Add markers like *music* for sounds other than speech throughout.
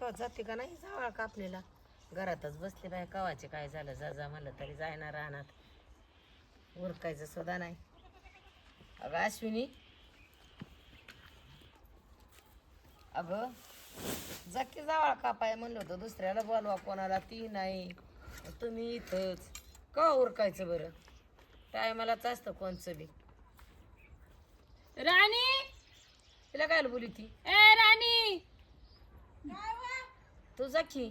कवा जाते का नाही? जावा कापलेला. घरातच बसले बाय कवाचे काय झालं? जा जा म्हणलं तरी जायना राहणार उरकायचं सुद्धा नाही. अगं अश्विनी. अगं जा की जावा कापाय म्हणलं होतं. दुसऱ्याला बोलवा कोणाला ती नाही. तुम्ही इथंच. का उरकायचं बरं? टायमालाच असतं कोणचं बी. राणी! तिला काय बोली ती? ए राणी! तू जा की.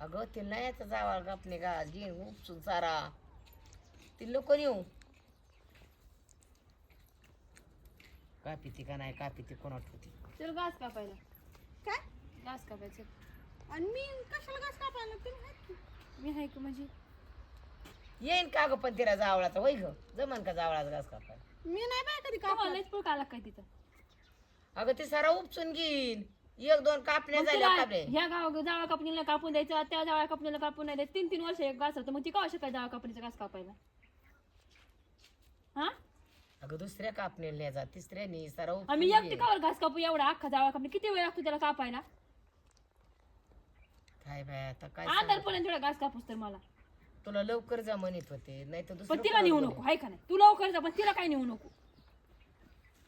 अगं ते नाही आता जावा कापणे का? घे उपसून सारा. ती लोक येऊ. का पिती का नाही का पिती कोणा ठेवती? चल घास कापायला. काय? घास कापायचं. आणि मी कशाला घास कापायला? तुम्ही आहेत की. मी हाय का म्हणजे? येईन का ग पण तिला जावळाचा? वय ग. जमन का जावळाचा घास कापायला? मी नाही बाय कधी कापायला पुळ काय तिथं? अगं ते सारा उपसून घेईन. एक दोन कापण्या मग झाल्या तिला कापले ह्या गाव जावळ कापणीला कापून द्यायचं त्या जावळ कापणीला कापून नाही द्यायचं तीन तीन वर्ष एक घास होतं. मग ती का काय जावळ कापणीचा घास कापायला? हा? अगं दुसऱ्या कापणीला जा. तिसऱ्यानी सारा उपसून आम्ही एकटी घेईन. कावर घास कापू एवढा अख्खा जावळ कापणी. किती वेळ लागतो त्याला कापायला? काय बाय आता काय आधार सांगू? पर्यंत थोडा घास कापूस तर मला. तुला लवकर जा म्हणत होते. नाही तर पण तिला नेऊ. नको हाय का नाही? तू लवकर जा पण तिला काय नेऊ नको?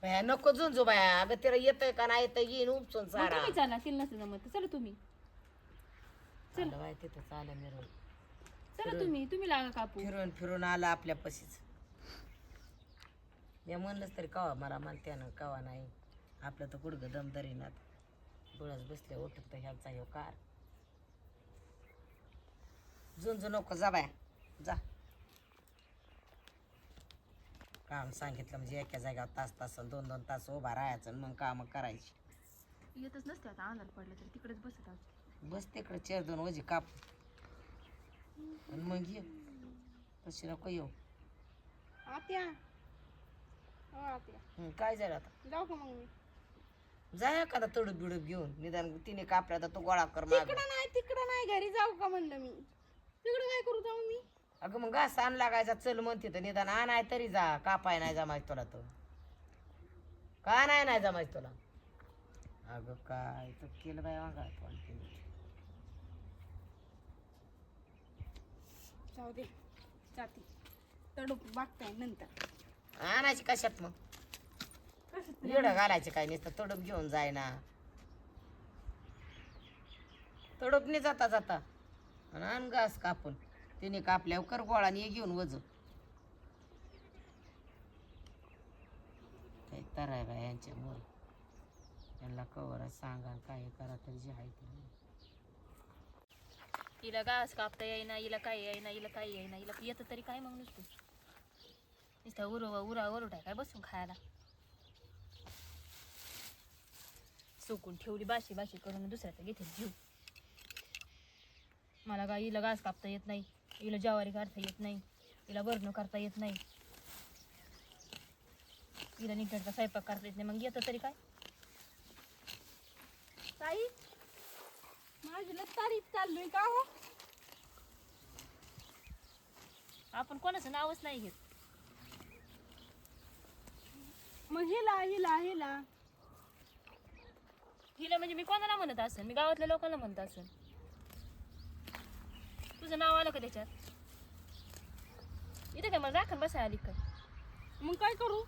बाया नको झुंजू बाया. अगं तिला येतंय का नाही येतं येईन उपसून मग सारा. तुम्ही चाला तिला नसतं जमत तर चला तुम्ही. चाललं बाय तिथं चाल मिरून चला तुम्ही तुम्ही लागा कापू फिरून फिरून आला आपल्या पशीच. मी म्हणलंच तरी कवा मला म्हणते ना कवा नाही. आपलं तर गुडगं दम धरीनात डोळ्यात बसले उठत तर ह्याचा ह्यो कार. झुंजू नको जा बाया. जा. काम सांगितलं म्हणजे एका जागेवर तास तास दोन दोन तास उभा राहायचं आणि मग काम करायची. येतच नसते आता अंधार पडलं तर तिकडेच बसत बस तिकडे चेर दोन वजी काप. आणि मग ये. तशी नको येऊ. आत्या. हो आत्या. हं, काय झालं आता? जाऊ का मग मी? जा एखादा तडूप बिडूप घेऊन. निदान तिने कापला तर तो गोळा कर माग. तिकडं नाही तिकडं नाही घरी जाऊ का म्हणलं मी? तिकडं काय करू जाऊ मी? अगं मग घास आण लागायचा चल म्हणते तर निदान आणाय तरी जा कापाय नाही जमायच तुला तो का नाही नाही जमायच तुला? अगं काय तर केलं बाय वांगा पण जाऊ दे जाते. तडूप नंतर. आणायची कशात मग? एवढं घालायचे काय नुसतं? तडूप घेऊन जाय ना तडूपने जाता जाता. आणि आण घास कापून. तिने कापल्यावर कर गोळा आणि ये घेऊन वज. काही तर आहे बाय यांच्यामुळे. यांना कवर सांगा काय करा तरी जे आहे ते. हिला घास कापता येईना हिला काय येईना हिला काय येईना हिला येतं तरी काय मग नुसतं? नुसतं उरवा उरा उरवटाय काय बसून खायला? सुकून ठेवली बाशी बाशी करून दुसऱ्याचा घेते जीव. मला काय हिला घास कापता येत नाही. हिला ज्वारी काढता येत नाही. हिला बरणं करता येत नाही. हिला नीटचा स्वयंपाक करता येत नाही. मग येतं तरी काय? ताई माझी तारीफ चाललोय का हो? आपण कोणाचं नावच नाही घेत. मग हिला हिला हिला. हिला म्हणजे मी कोणाला म्हणत असेल? मी गावातल्या लोकांना म्हणत असेल. तुझं नाव आलं का त्याच्यात? इथे काय मला राखण बसाय आली काय? मग काय करू?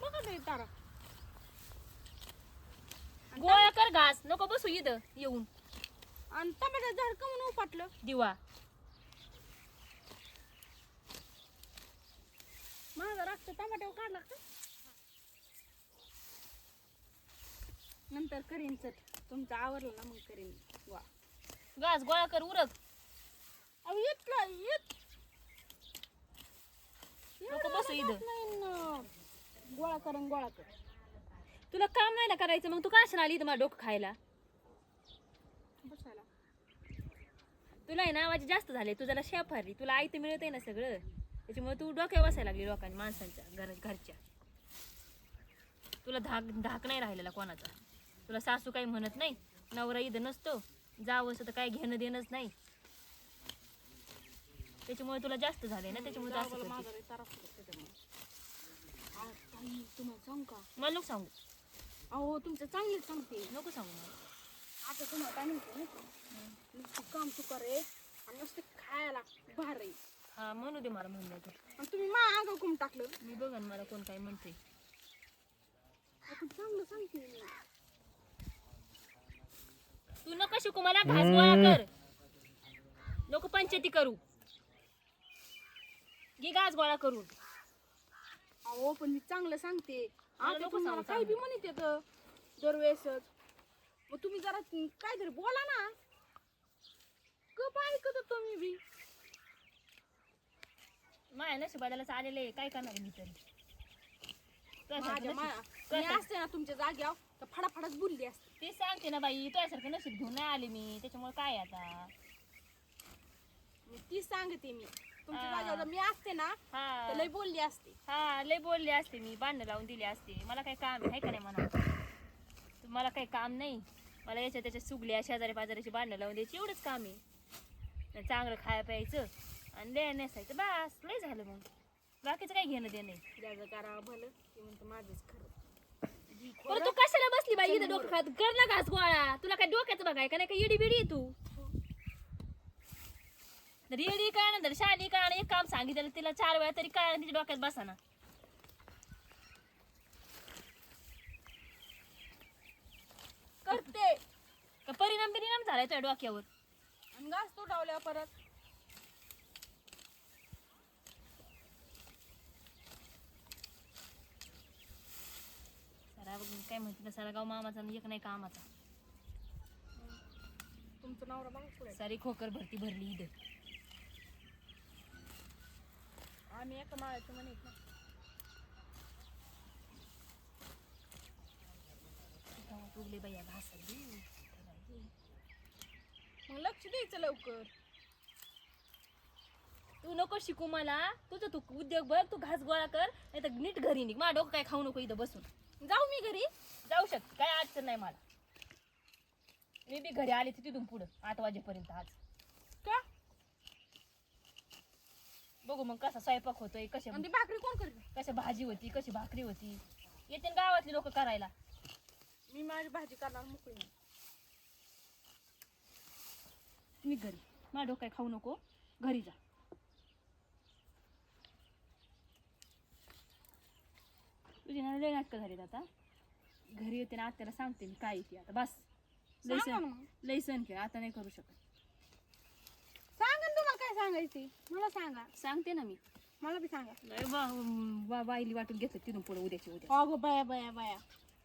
बघा ते तारा. गोळा कर घास नको बसू इथं येऊन. आणि टमाटर झाड का म्हणून उपटलं. दिवा. माझा रक्त टमाट्यावर काढला का? नंतर करीन चट. तुमचं आवरलं ना मग करीन. वा. घास गोळा कर उरक. अहो येत नको बसू इथं. गोळा कर आणि गोळा कर. तुला काम नाही ना करायचं मग तू कशाला आली इथं मला डोकं खायला? बसायला. तुला आहे ना माझे जास्त झाले तू जरा शेफ हरली. तुला आई तर मिळत आहे ना सगळं. त्याच्यामुळे तू डोक्यावर बसायला लागली लोकांनी माणसांच्या घर घरच्या. तुला धाक धाक नाही राहिलेला कोणाचा. तुला सासू काही म्हणत नाही नवरा इथं नसतो. जावं तर काही घेणं देणंच नाही. त्याच्यामुळे तुला जास्त झाले ना त्याच्यामुळे तू असं मला करते. माझा लय त्रास होतो त्याच्यामुळे. आ, ताई, तुम्हाला सांगू का? मला नको सांगू. अहो तुमचं चांगलीच सांगते. नको सांगू मला. आता तुम्हाला काय म्हणते नाही का? नुसतं काम चुकार आहे आणि नुसतं खायला भार आहे. हा म्हणू दे मला म्हणलं तर आणि तुम्ही मा अंग कुम टाकलं. मी बघन मला कोण काय म्हणते आपण चांगलं सांगते. मी तू नको शिकू मला घास गोळा कर. नको पंचायती करू. घे घास गोळा करून. अहो पण मी चांगलं सांगते. आता नको तुम्हाला सांगू काही बी म्हणत येतं. दरवेळेसच. मग तुम्ही जरा काहीतरी बोला ना. कप ऐकत होतो मी बी. माया नशिबाला आलेले आहे, काय करणार मी तरी? तुझ्यासारखं माझ्या नशीब- मा- मी तुझ्यासारखं- असते ना तुमच्या जाग्यावर तर फडाफडाच बोलली असते. ते सांगते ना बाई तुझ्यासारखं नशीब घेऊन नाही आले मी. त्याच्यामुळे काय आता? ती सांगते मी. तुमच्या हा. जाग्यावर जर मी असते ना तर लय बोलली असते. हा लय बोलले असते मी. भांडणं लावून दिली असते. मला काही काम आहे का नाही म्हणा? मला काही काम नाही. मला याच्या त्याच्या सुगल्या शेजारी पाजाऱ्याची भांडणं लावून द्यायची एवढंच काम आहे. आणि चांगलं खायला प्यायचं आणि लय नेसायचं. बस लय झालं मग. बाकीचं काही घेणं देणं ज्याचं करावं भलं. ते म्हणतं माझंच खरं. बरं तू कशाला बसली बाई इथं डोकं खात कर ना घास गोळा. तुला काय डोक्याचं बघाय का नाही का? येडी बिडी आहे तू. तर येडी काय ना तर शाली काय ना एक काम सांगितलं तिला चार वेळा तरी काय तिच्या डोक्यात बसा ना करते. का परिणाम बिरिणाम झालाय तुझ्या डोक्यावर? आणि घास परत सारा बघ काय म्हणते? सारा गाव मामाचा आणि एक नाही कामाचा. तुमचं नवरा बघा पुढे सारी खोकर भरती भरली इथं. आम्ही एका माळ्याचं म्हणत ना उगले बाई घास मग लक्ष द्यायचं लवकर. तू नको शिकू मला. तुझं तू उद्योग बघ तू घास गोळा कर नाही तर नीट घरी निघ. माझं डोकं काय खाऊ नको इथं बसून. जाऊ मी घरी. जाऊ शकते काय अडचण नाही मला. मी बी घरी आले तर तिथून पुढं आठ वाजेपर्यंत आज. का? बघू मग कसा स्वयंपाक होतोय आणि ती भाकरी कोण करते? कशा भाजी होती कशी भाकरी होती. येते ना गावातली लोक करायला. मी माझी भाजी करणार मोकळी नाही. मी घरी. माझं डोकं काय खाऊ नको. घरी जा. तुझी ना लय नाटकं झालीत आता. घरी येते ना आत्याला सांगते मी काय येते आता. बस. लय सांगा सण ना मग. लय सण केला. आता नाही करू शकत. सांगा ना तुम्हाला काय सांगायची मला सांगा. सांगते ना मी. मला बी सांगा. लय वा- वा- वाईली वाटून घेतलं तिथून पुढे उद्याची उद्या. अगो बाया बाया बाया.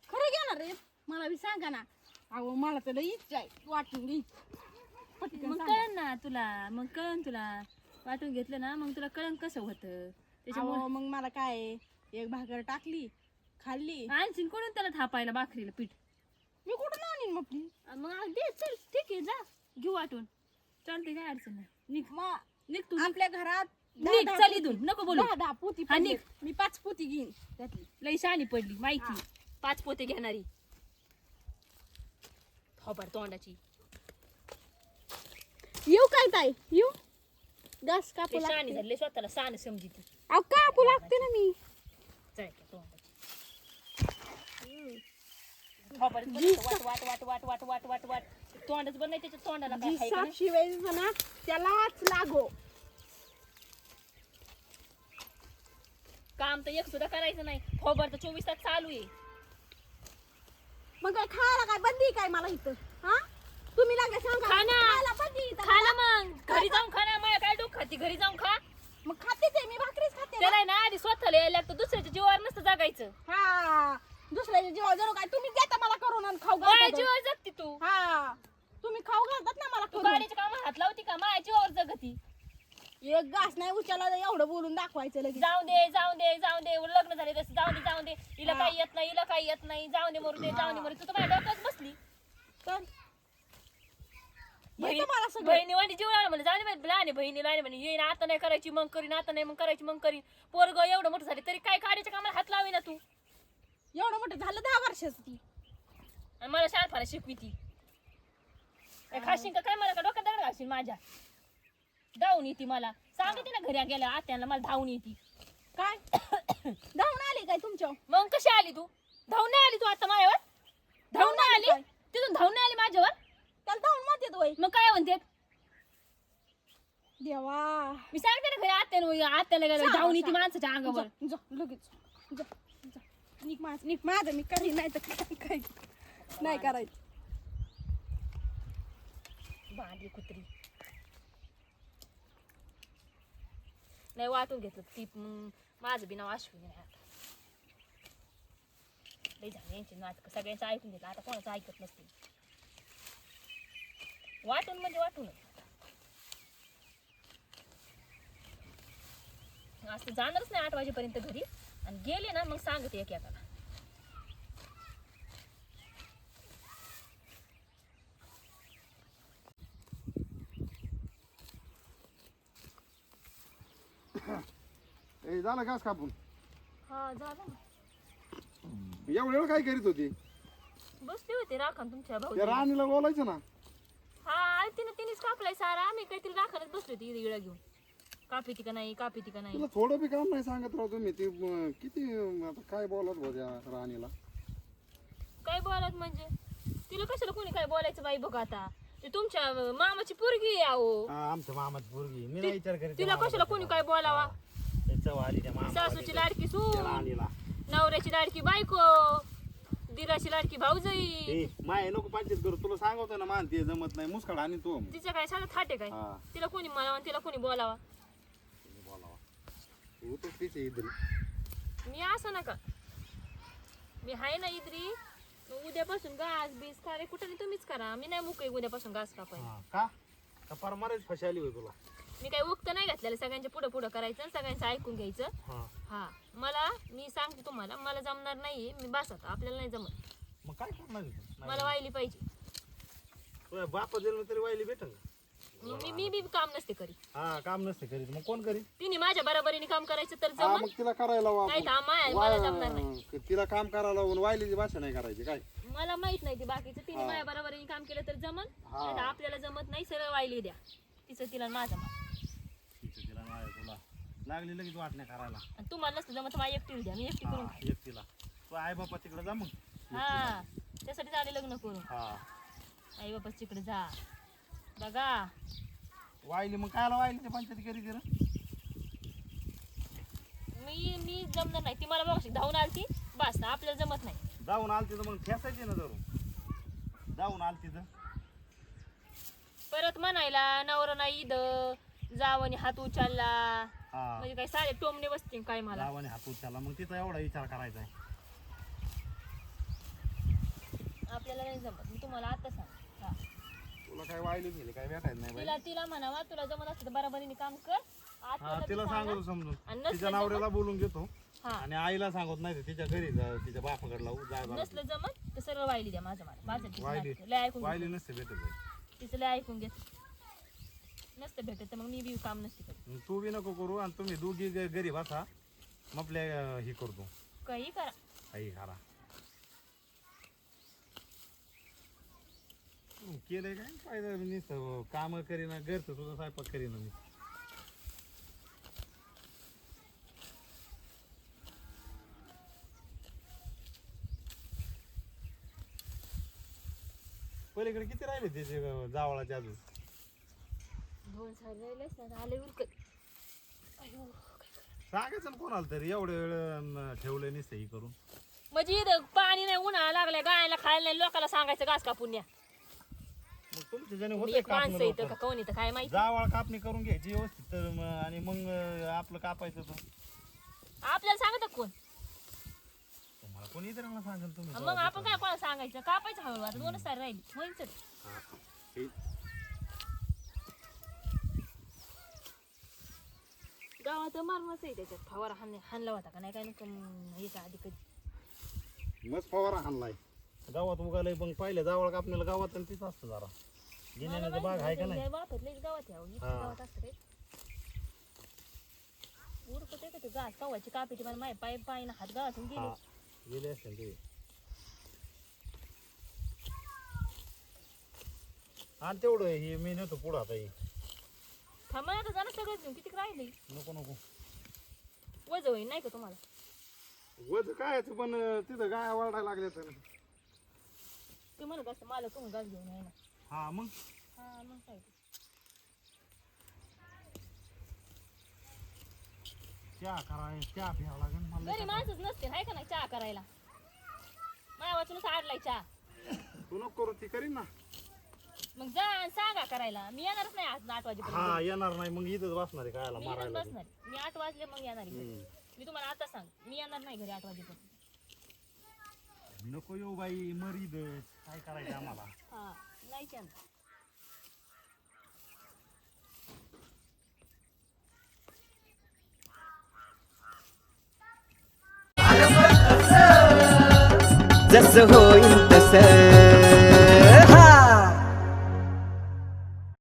खरं घेणार रे. मला बी सांगा ना. अहो मला तर लई इच्छा आहे. वाटून पटकन मग सांगा. कळन ना तुला. मग कळन तुला. वाटून घेतलं ना मग तुला कळन कसं होतं? त्याच्यामुळे अहो, मग मला काय आहे, एक भाकर टाकली खाल्ली. आणशीन कोणून त्याला थापायला भाकरीला पीठ? मी कुठून आणीन मग ती? मग दे चल ठीक आहे जा. घेऊ वाटून. चालते काय अडचण नाही. निघ. मा- निघ तू आपल्या घरात दहा- निघ दहा चल पोती- इथून. नको बोलू. दहा दहा पोती हा. निघ. मी पाच पोती घेईन. त्यातली. लई शाणी पडली माहिती. पाच पोते घेणारी. थोबाड तोंडाची. येऊ काय ताई? येऊ? घास ते कापू शाणी लागते. झाले स्वतःला शान समजी ती. अहो कापू लागते ना मी. वाट वाट वाट वाट वाट वाट वाट तोंडच त्याच्या तोंडाला काय जी खायचं साप नाही. शिवायचं ना त्यालाच लागो. काम तर एक सुद्धा करायचं नाही. थोबाड तर चोवीस तास चालू आहे. मग काय खायला काय बंदी आहे काय मला इथं? हा? तुम्ही लागले सांगा. खा ना. खायला बंदी आहे इथं. खा ना मग. घरी जाऊन खा ना माझ्या काय डोकं खाती? घरी जाऊन खा. मग खातेच आहे मी भाकरीच खाते ना. त्याला आहे ना आधी स्वतःला यायला लागतं दुसऱ्याच्या जीवावर नसतं जगायचं. हा दुसऱ्याच्या जीवा जणू काय तुम्ही देता मला करून आणि खाऊ माझ्या घालता. जीवावर जगती तू. हा तुम्ही खाऊ घालतात ना मला तू करून. गाडीच्या कामात हात लावती का? माझ्या जीवावर जगती. एक घास नाही उचलला तर एवढं बोलून दाखवायचं लगेच. जाऊ दे जाऊ दे जाऊ दे लग्न झाले तसं जाऊ दे जाऊ दे. हिला. काही येत नाही हिला काही येत नाही. जाऊन दे मरू दे जाऊन दे मरू दे. तू तर माझ्या डोक्यात बसली. तर येतं मला सगळं. बहिणी वाणी जीव लावला म्हणजे जाणे बाई, लहान आहे बहिणी लहान आहे म्हणे येईन आता नाही करायची मग करीन आता नाही मग करायची मग करीन. पोरग एवढं मोठं झाले तरी काय काढायच्या कामाला हात लावी ना तू? एवढं मोठं झालं दहा वर्षाचं ती. आणि मला शाळेत शिकवी ती. काय खाशील का काय मला? का डोक्यात दगड घालशील माझ्या? धावून येते मला. सांगते ना घरी गेल्या आत्याला मला धावून येते. काय? *coughs* धावून आली काय तुमच्या मग कशी आली तू? धावून नाही आली तू आता माझ्यावर? धावून नाही आली? तिथून धावून नाही आली माझ्यावर? त्याला धावून म्हणते वय मग काय म्हणते देवा. मी सांगते ना घरी आत्याला आत्याला गेलं धावून येते. माणसाच्या अंगावर. जा, जा, लगेच. जा, जा. निक माझ निक माझं मी करी नाही तर काय काय नाही करायचं. भांडी कुत्री. नाही वाटून घेतलं ती मग माझं बी नाव अश्विनी नाही आता. लई झालं यांची नाटकं. सगळ्यांचं ऐकून घेतलं. आता कोणाचं ऐकत नसते वाटून म्हणजे वाटून. आज तर जाणारच नाही आठ वाजेपर्यंत घरी. आणि गेले ना मग सांगते एक एकाला ए झालं घास कापून? हा झालं ना. एवढं वेळ काय करीत होती? बसले होते राखण तुमच्या भाऊ त्या राणीला बोलायचं ना. हा तिने तिनेच कापलाय सारा. आम्ही काहीतरी राखणच बसलो होती इळा घेऊन. कापी ती का नाही कापी ती का नाही. तुला थोडं बी काम नाही सांगत राव तुम्ही. ती म, किती आता काय बोलत होत्या राणीला? काय बोलत म्हणजे? तिला कशाला कोणी काय बोलायचं बाई बघ आता. ते तुमच्या अं, मामाची पोरगी आहे अहो. हा, आमच्या मामाची पोरगी. मी नाही विचार करीत तिला कशाला कोणी काय बोलावा? त्याचं वाली त्या मामा सासूची लाडकी सून. राणीला. नवऱ्याची लाडकी बायको. दिराची लाडकी भाऊजाई? ए माय नको पंचायत करू. तुला सांगतो ना मान ते जमत नाही. मुसकाड आणि तू. तिचं काय साधं थाटे काय? हा. तिला कोणी म्हणावं तिला कोणी बोलावा? बोलावा तू तिचे इधरी मी असं नका. मी आहे ना इद्री. मग उद्यापासून घास बीस रे कुठं नाही तुम्हीच करा. मी नाही मुकई उद्यापासून घास कापाय हा का? का परमारेच फशाली होय तुला? मी काही उक्त नाही घातलेलं. सगळ्यांच्या पुढं पुढं करायचं आणि सगळ्यांचं ऐकून घ्यायचं. हा. हा. मला मी सांगते तुम्हाला मला जमणार नाहीये. मी बस आता आपल्याला नाही जमत. मग काय करणार आहे? तू? मला वाहिली पाहिजे. तुझ्या बापा जन्म तरी वायली भेटल मग मी मी बी काम नसते करी हा काम नसते करीत. मग कोण करीत? तिने माझ्या बरोबरीने काम करायचं तर हा जमत मग तिला करायला लावा नाही आपण. तर माया मला जमणार नाही. वा- तिला काम करायला लावून वायलीची भाषा नाही करायची काय? मला माहीत नाही ते बाकीचं. तिने माझ्या बरोबरीने काम केलं तर नाही तर आपल्याला जमत नाही सरळ वाहिली द्या. तिचं तिला माझं मा- तिला तुला. लागली लगेच वाटण्या करायला. आणि तुम्हाला नसतं जमत मला एकटी द्या मी एकटी करून हा एकटीला. तू आई बापा तिकडे जा मग. हा त्यासाठी झाले लग्न करून. हा. आई बाबा तिकडे जा. बघा. वायली मग कायला वायली ते पंचायत करीत रे मी मी जमणार नाही. ती मला बघ धावून आलती बस आपल्याला जमत नाही. जाऊन आलती तर मग ठेसायची ना धरून. जाऊन आलती तर. परत म्हणायला नवरा नाही ईद जावणी हात उचलला हा म्हणजे काय सारे टोमणे बसतील काय मला गावाने हात उचलला मग तिचा एवढा विचार करायचा आहे आपल्याला नाही जमत मी तुम्हाला आता सांग हा. तुला काय वायली गेली काय भेटायचं नाही बाई तिला तिला म्हणावा तुला जमत असतं तर बरोबरीने काम कर हा तिला बी सांगतो सांगा. समजून नसलं तिच्या नवऱ्याला बोलून घेतो हा आणि आईला सांगत नाही ते तिच्या घरी जा तिच्या बापाकडे लावू जाय बरं. नसलं जमत तर सरळ वाहिली द्या माझं मला माझं तिचं वाहिली. नाटकं. लय ऐकून वायली. नसते भेटत बाई. तिचं लय ऐकून घेत नसतं भेटत तर मग मी बी काम नसते करत. तू बी नको करू आणि तुम्ही दोघी ग- घरी बसा मग आपल्या अं, हे करतो. काही करा. आई खारा केलंय काय? फायदा नुसतं काम करीना घरचं तुझं स्वयंपाक करीना मी. पलीकडे किती राहिले त्याचे अं, जावळाचे अजून? दोन साल राहिलेच ना आले उरकत अयो, काय करावं. सांगायचं ना कोणाला तरी एवढे वेळ अं, ठेवलंय नुसतं ही करून. म्हणजे इथं पाणी नाही उन्हाळा लागलाय गायला खायला नाही लोकांना सांगायचं घास का पुण्या मग तुमच्या होते एक माणसं का कोण येतं काय माहिती? जावळ कापणी करून घ्यायची व्यवस्थित तर मग- आणि मग अं, आपलं कापायचं तर आपल्याला सांगत कोण? तुम्हाला कोणी इतरांना सांगेल तुम्ही मग आपण काय कोणाला सांगायचं? कापायचं हळू आता दोनच राहिली होईल चल गावात मारणच आहे त्याच्यात. फवारा हाण हाणला होता का? नाही काय नको याच्या आधी कधी. मस्त फवारा हाणलाय. गावात उगालय मग पाहिलं जावळ कापण्याला गावात आणि तीच असतं जरा. गिन्याण्याचा बाग आहे का नाही? वापरले गावात यावं हा. गावात असतं रे उरकत आहे का ते गास कवाची कापीची मला माय पाय पाय ना हात गावातून हा. गेले. गेले असते ते. आणि तेवढं हे मी नेतो पुढं आता हे. थांबा आता जाणं सगळं घेऊन. किती राहिले? नको नको. वज होईल नाही का तुम्हाला? वज काय पण तिथं गाया वाढायला लागल्या तर. ते म्हणत असतं मला तुम्ही गास घेऊन आहे ना. हा मग? हा मग काय ते. चहा करा चहा प्यावा लागेल मला. घरी माणसंच नसते हाय का नाही चहा करायला? माझ्या वाचूनच आडलाय चहा. तू नको करू ती करीन ना. मग जा आणि सांगा करायला. मी येणारच नाही आज आठ वाजेपर्यंत. हा येणार नाही. मग इथंच बसणार आहे खायला मी मारायला. बसणार मी आठ वाजले मग येणार घरी. मी तुम्हाला आता सांग मी येणार नाही घरी आठ वाजेपर्यंत. नको येऊ बाई मरीद काय करायचं आम्हाला? हा येणार. जसं होईल तसं.